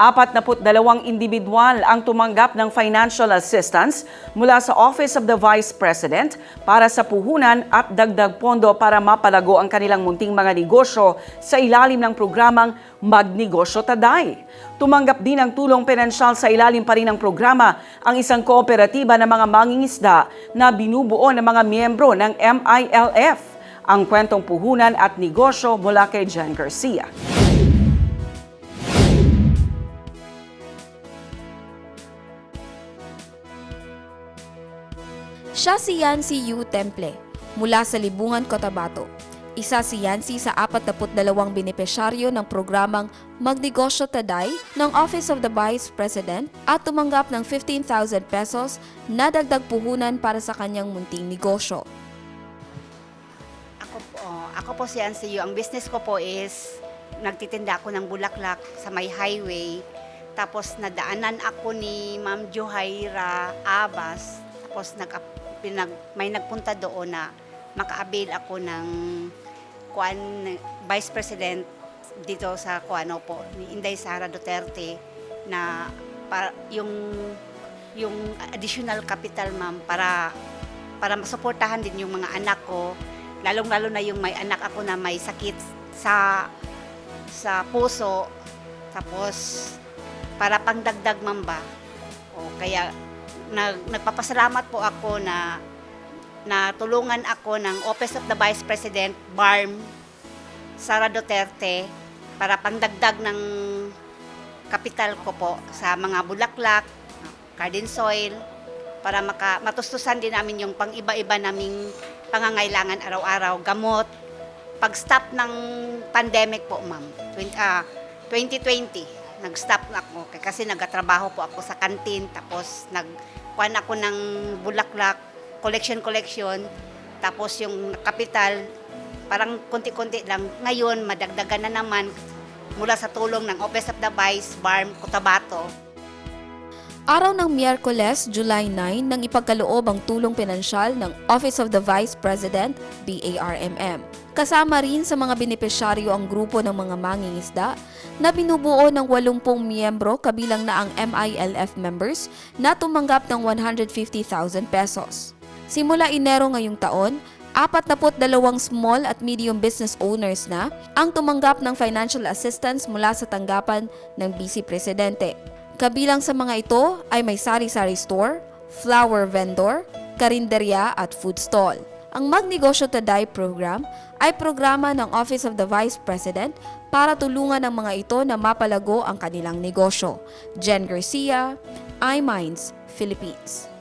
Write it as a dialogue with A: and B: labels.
A: 42 individual ang tumanggap ng financial assistance mula sa Office of the Vice President para sa puhunan at dagdag pondo para mapalago ang kanilang munting mga negosyo sa ilalim ng programang Magnegosyo Taday. Tumanggap din ng tulong pinansyal sa ilalim pa rin ng programa ang isang kooperatiba ng mga mangingisda na binubuo ng mga miyembro ng MILF. Ang kwentong puhunan at negosyo mula kay Jan Garcia.
B: Siya si Yancy Yu Temple mula sa Libungan, Cotabato. Isa si Yancy sa 42 benepisyaryo ng programang Magnegosyo Taday ng Office of the Vice President at tumanggap ng 15,000 pesos na dagdag puhunan para sa kanyang munting negosyo.
C: Ako po, ako po si Ansiyo. Ang business ko po is nagtitinda ako ng bulaklak sa may highway. Tapos nadaanan ako ni Ma'am Johaira Abas. Tapos nag, pinag, may nagpunta doon na maka-avail ako ng kuan Vice President dito sa kuano po ni Inday Sara Duterte na para, yung yung additional capital ma'am para para masuportahan din yung mga anak ko. Lalong-lalo na yung may anak ako na may sakit sa sa puso. Tapos para pangdagdag mamba o kaya nag, nagpapasalamat po ako na na tulungan ako ng Office of the Vice President BARM Sara Duterte para pangdagdag ng kapital ko po sa mga bulaklak, garden soil, para maka, matustusan din namin yung pang-iba-iba naming pangangailangan araw-araw, gamot. Pag-stop ng pandemic po, ma'am, 20, ah, 2020, nag-stop na ako kasi nagatrabaho po ako sa kantin, tapos nagkuhan ako ng bulaklak, collection-collection, tapos yung kapital, parang konti-konti lang. Ngayon, madagdagan na naman mula sa tulong ng Office of the Vice, BARM, Cotabato.
B: Araw ng Miyerkules, July 9, nang ipagkaloob ang tulong pinansyal ng Office of the Vice President, BARMM. Kasama rin sa mga benepisyaryo ang grupo ng mga mangingisda na binubuo ng 80 miyembro kabilang na ang MILF members na tumanggap ng 150,000 pesos. Simula Enero ngayong taon, 42 small at medium business owners na ang tumanggap ng financial assistance mula sa tanggapan ng Vice Presidente. Kabilang sa mga ito ay may sari-sari store, flower vendor, karinderya at food stall. Ang Magnegosyo Taday program ay programa ng Office of the Vice President para tulungan ang mga ito na mapalago ang kanilang negosyo. Jen Garcia, iMinds, Philippines.